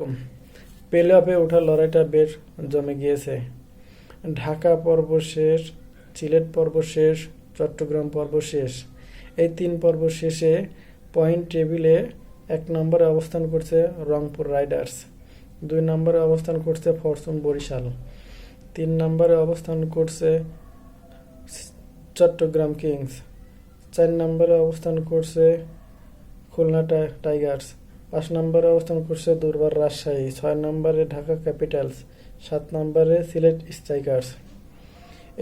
আলাইকুম। ওঠার লড়াইটা বেশ জমে গিয়েছে। ঢাকা পর্ব শেষ, সিলেট পর্ব শেষ, চট্টগ্রাম পর্ব শেষ। এই তিন পর্ব শেষে পয়েন্ট টেবিলে এক নম্বরে অবস্থান করছে রংপুর রাইডার্স, দুই নম্বরে অবস্থান করছে ফরচুন বরিশাল, তিন নম্বরে অবস্থান করছে চট্টগ্রাম কিংস, চার নম্বরে অবস্থান করছে খুলনা টাই- টাইগার্স। পাঁচ নম্বরে অবস্থান করছে দুর্বার রাজশাহী, ছয় নম্বরে ঢাকা ক্যাপিটালস, সাত নম্বরে সিলেট স্ট্রাইকার্স।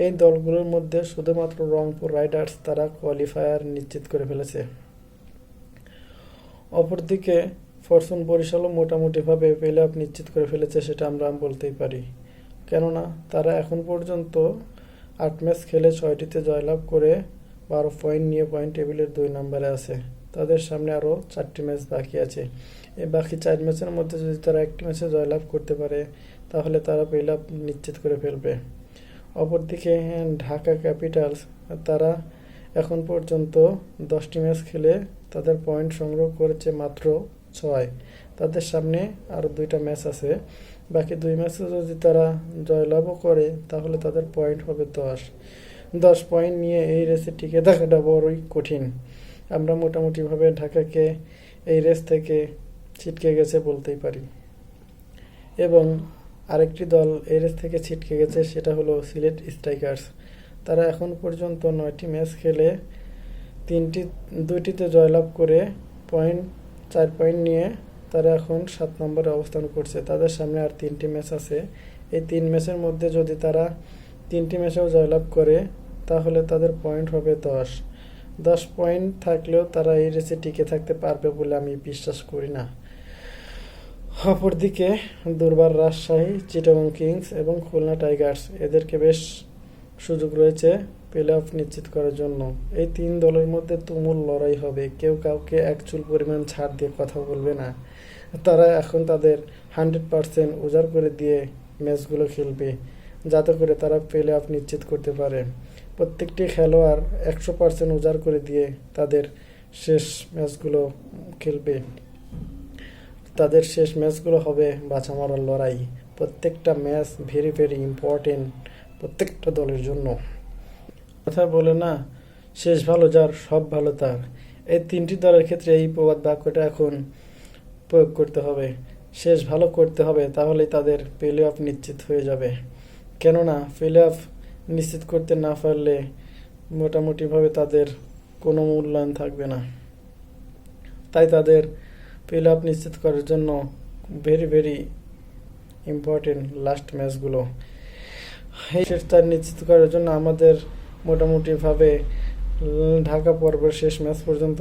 এই দলগুলোর মধ্যে শুধুমাত্র রংপুর রাইডার্স তারা কোয়ালিফায়ার নিশ্চিত করে ফেলেছে। অপরদিকে ফরচুন বরিশালও মোটামুটিভাবে প্লে অফ নিশ্চিত করে ফেলেছে সেটা আমরা বলতেই পারি। কেননা তারা এখন পর্যন্ত আট ম্যাচ খেলে ছয়টিতে জয়লাভ করে বারো পয়েন্ট নিয়ে পয়েন্ট টেবিলের দুই নম্বরে আছে। তাদের সামনে আরও চারটি ম্যাচ বাকি আছে। এই বাকি চার ম্যাচের মধ্যে যদি তারা একটি ম্যাচে জয়লাভ করতে পারে তাহলে তারা প্লে অফ নিশ্চিত করে ফেলবে। অপরদিকে হ্যাঁ, ঢাকা ক্যাপিটালস তারা এখন পর্যন্ত দশটি ম্যাচ খেলে তাদের পয়েন্ট সংগ্রহ করেছে মাত্র ছয়। তাদের সামনে আরও দুইটা ম্যাচ আছে। বাকি দুই ম্যাচে যদি তারা জয়লাভও করে তাহলে তাদের পয়েন্ট হবে দশ। দশ পয়েন্ট নিয়ে এই রেসে টিকে থাকাটা বড়ই কঠিন। আমরা মোটামুটিভাবে ঢাকাকে এই রেস থেকে ছিটকে গেছে বলতেই পারি। এবং আরেকটি দল এই রেস থেকে ছিটকে গেছে সেটা হলো সিলেট স্ট্রাইকার্স। তারা এখন পর্যন্ত নয়টি ম্যাচ খেলে, তিনটি, দুইটিতে জয়লাভ করে পয়েন্ট, চার পয়েন্ট নিয়ে তারা এখন সাত নম্বরে অবস্থান করছে। তাদের সামনে আর তিনটি ম্যাচ আছে। এই তিন ম্যাচের মধ্যে যদি তারা তিনটি ম্যাচেও জয়লাভ করে, তাহলে তাদের পয়েন্ট হবে দশ। দশ পয়েন্ট থাকলেও তারা এই রেসে টিকে থাকতে পারবে বলে আমি বিশ্বাস করি না। অপরদিকে দুর্বার রাজশাহী, চিটাগং কিংস এবং খুলনা টাইগার্স এদেরকে বেশ সুযোগ রয়েছে প্লে অফ নিশ্চিত করার জন্য। এই তিন দলের মধ্যে তুমুল লড়াই হবে। কেউ কাউকে এক চুল পরিমাণ ছাড় দিয়ে কথা বলবে না। তারা এখন তাদের হান্ড্রেড পারসেন্ট উজাড় করে দিয়ে ম্যাচগুলো খেলবে, যাতে করে তারা প্লে অফ নিশ্চিত করতে পারে। প্রত্যেকটি খেলোয়াড় একশো পার্সেন্ট উজাড় করে দিয়ে তাদের শেষ ম্যাচগুলো খেলবে। তাদের শেষ ম্যাচগুলো হবে বাছা মারার লড়াই। প্রত্যেকটা ম্যাচ ভেরি ভেরি ইম্পর্টেন্ট প্রত্যেকটা দলের জন্য। কথা বলে না, শেষ ভালো যার, সব ভালো তার। এই তিনটি দলের ক্ষেত্রে এই প্রবাদ বাক্যটা এখন প্রয়োগ করতে হবে। শেষ ভালো করতে হবে, তাহলেই তাদের প্লে অফ নিশ্চিত হয়ে যাবে। কেননা প্লে অফ নিশ্চিত করতে না পারলে মোটামুটিভাবে তাদের কোনো মূল্যায়ন থাকবে না। তাই তাদের ফিল আপ নিশ্চিত করার জন্য ভেরি ভেরি ইম্পর্টেন্ট লাস্ট ম্যাচগুলো এই চার নিশ্চিত করার জন্য আমাদের মোটামুটিভাবে ঢাকা পর্বের শেষ ম্যাচ পর্যন্ত